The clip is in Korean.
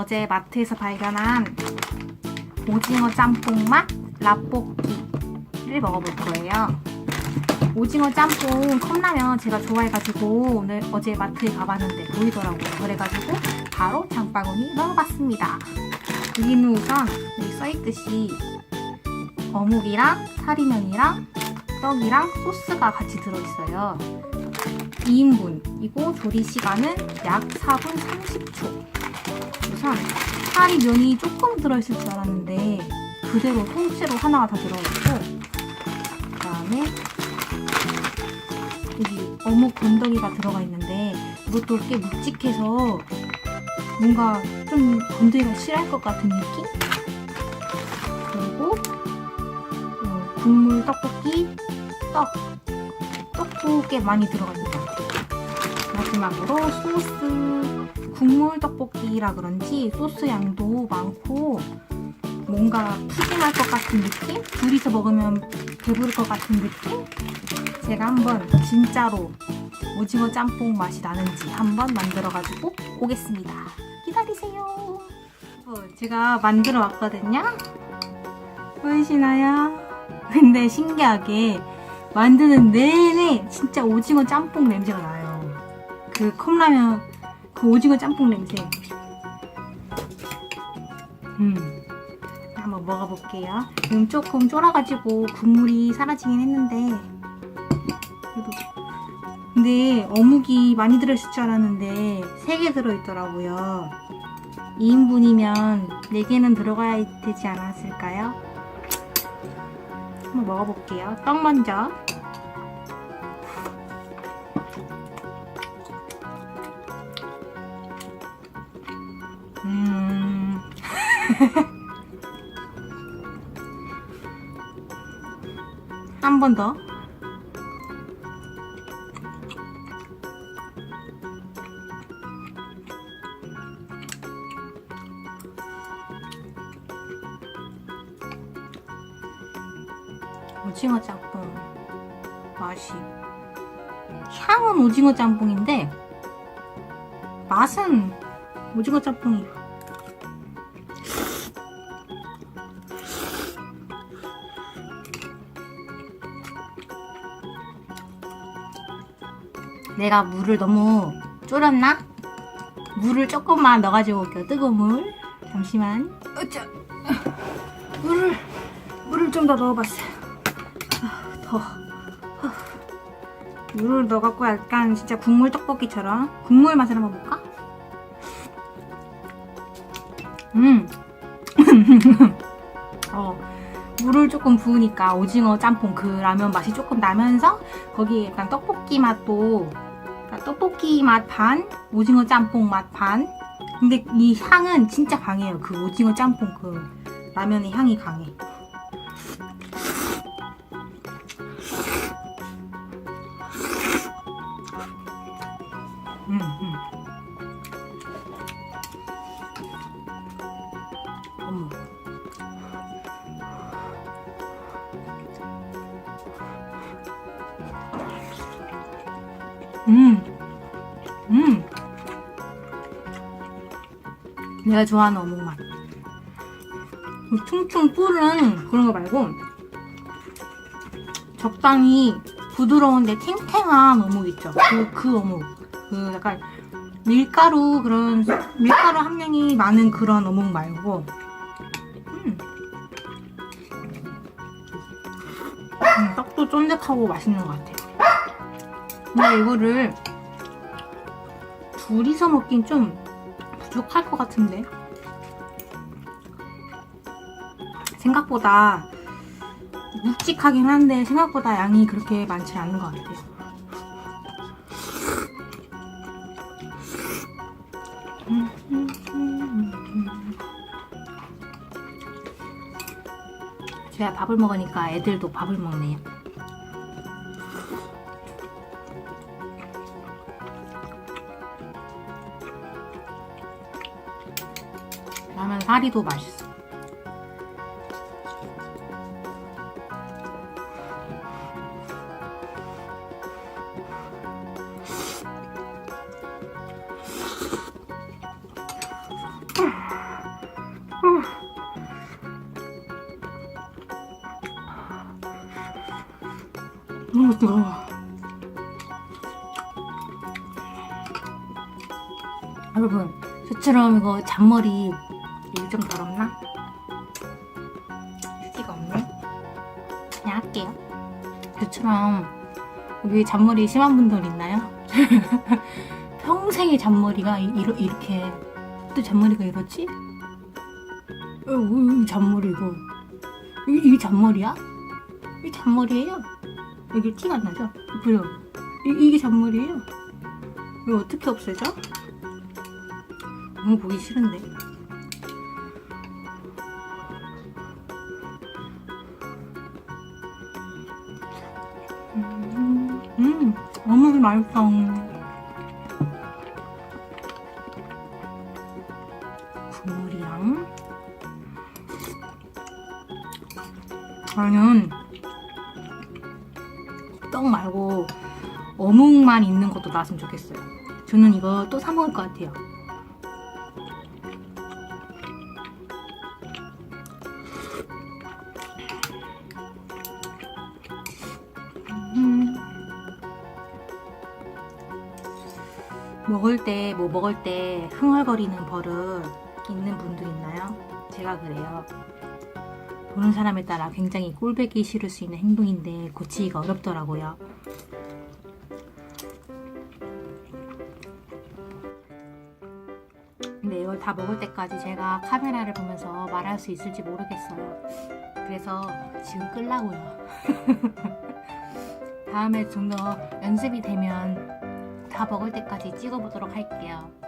어제 마트에서 발견한 오징어 짬뽕 맛 라볶이를 먹어볼 거예요. 오징어 짬뽕 컵라면 제가 좋아해가지고 오늘 어제 마트에 가봤는데 보이더라고요. 그래가지고 바로 장바구니 넣어봤습니다. 여기는 우선 여기 써있듯이 어묵이랑 사리면이랑 떡이랑 소스가 같이 들어있어요. 2인분이고 조리 시간은 약 4분 30초. 우선 살이 면이 조금 들어있을 줄 알았는데 그대로 통째로 하나가 다 들어있고 그다음에 여기 어묵 건더기가 들어가 있는데 이것도 꽤 묵직해서 뭔가 좀 건더기가 실할 것 같은 느낌? 그리고 어, 국물 떡볶이 떡 떡도 꽤 많이 같아요. 마지막으로 소스 국물 떡볶이라 그런지 소스 양도 많고 뭔가 푸짐할 것 같은 느낌? 둘이서 먹으면 배부를 것 같은 느낌? 제가 한번 진짜로 오징어 짬뽕 맛이 나는지 한번 만들어가지고 오겠습니다. 기다리세요. 어, 제가 만들어 왔거든요. 보이시나요? 근데 신기하게 만드는 내내 진짜 오징어 짬뽕 냄새가 나요. 그 컵라면 그 오징어 짬뽕 냄새. 음. 한번 먹어볼게요. 지금 조금 쫄아가지고 국물이 사라지긴 했는데 근데 어묵이 많이 들어있을 줄 알았는데 3개 들어있더라고요. 2인분이면 4개는 들어가야 되지 않았을까요? 한번 먹어볼게요. 떡 먼저. 한 번 더. 오징어 짬뽕 맛이 향은 오징어 짬뽕인데 맛은 오징어 짬뽕이 내가 물을 너무 졸였나? 물을 조금만 넣어가지고 올게요. 뜨거운 물. 잠시만. 으쌰. 물을, 물을 좀 더 넣어봤어요. 아, 더. 아. 물을 넣어갖고 약간 진짜 국물 떡볶이처럼 국물 맛을 한번 볼까? 음. 어. 물을 조금 부으니까 오징어 짬뽕 그 라면 맛이 조금 나면서 거기에 약간 떡볶이 맛도 떡볶이 맛 반, 오징어 짬뽕 맛 반. 근데 이 향은 진짜 강해요. 그 오징어 짬뽕 그 라면의 향이 강해. 음, 음. 음, 음. 내가 좋아하는 어묵 맛. 이 퉁퉁 뿌른 그런 거 말고 적당히 부드러운데 탱탱한 어묵 있죠. 그, 그 어묵. 그 약간 밀가루 그런 밀가루 함량이 많은 그런 어묵 말고 음. 음, 떡도 쫀득하고 맛있는 것 같아요. 근데 이거를 둘이서 먹긴 좀 부족할 것 같은데 생각보다 묵직하긴 한데 생각보다 양이 그렇게 많지 않은 것 같아요. 제가 밥을 먹으니까 애들도 밥을 먹네요. 파리 도 맛있어. 너무 뜨거워. 여러분, 저처럼 이거 잔머리 여기 좀 더럽나? 휴지가 없네. 그냥 할게요. 저처럼 여기 잔머리 심한 분들 있나요? 평생의 잔머리가 이, 이러, 이렇게 또 잔머리가 이렇지? 어, 이 잔머리 이거 이, 이게 잔머리야? 이 잔머리예요? 여기 티가 안 나죠? 보여 이, 이게 잔머리예요? 이거 어떻게 없애죠? 너무 보기 싫은데 음 너무 맛있어 국물이랑 저는 떡 말고 어묵만 있는 것도 나왔으면 좋겠어요. 저는 이거 또 사 먹을 것 같아요. 먹을 때, 뭐 먹을 때 흥얼거리는 버릇 있는 분들 있나요? 제가 그래요. 보는 사람에 따라 굉장히 꼴배기 싫을 수 있는 행동인데 고치기가 어렵더라고요. 근데 이걸 다 먹을 때까지 제가 카메라를 보면서 말할 수 있을지 모르겠어요. 그래서 지금 끌라고요. 다음에 좀 더 연습이 되면 다 먹을 때까지 찍어보도록 할게요.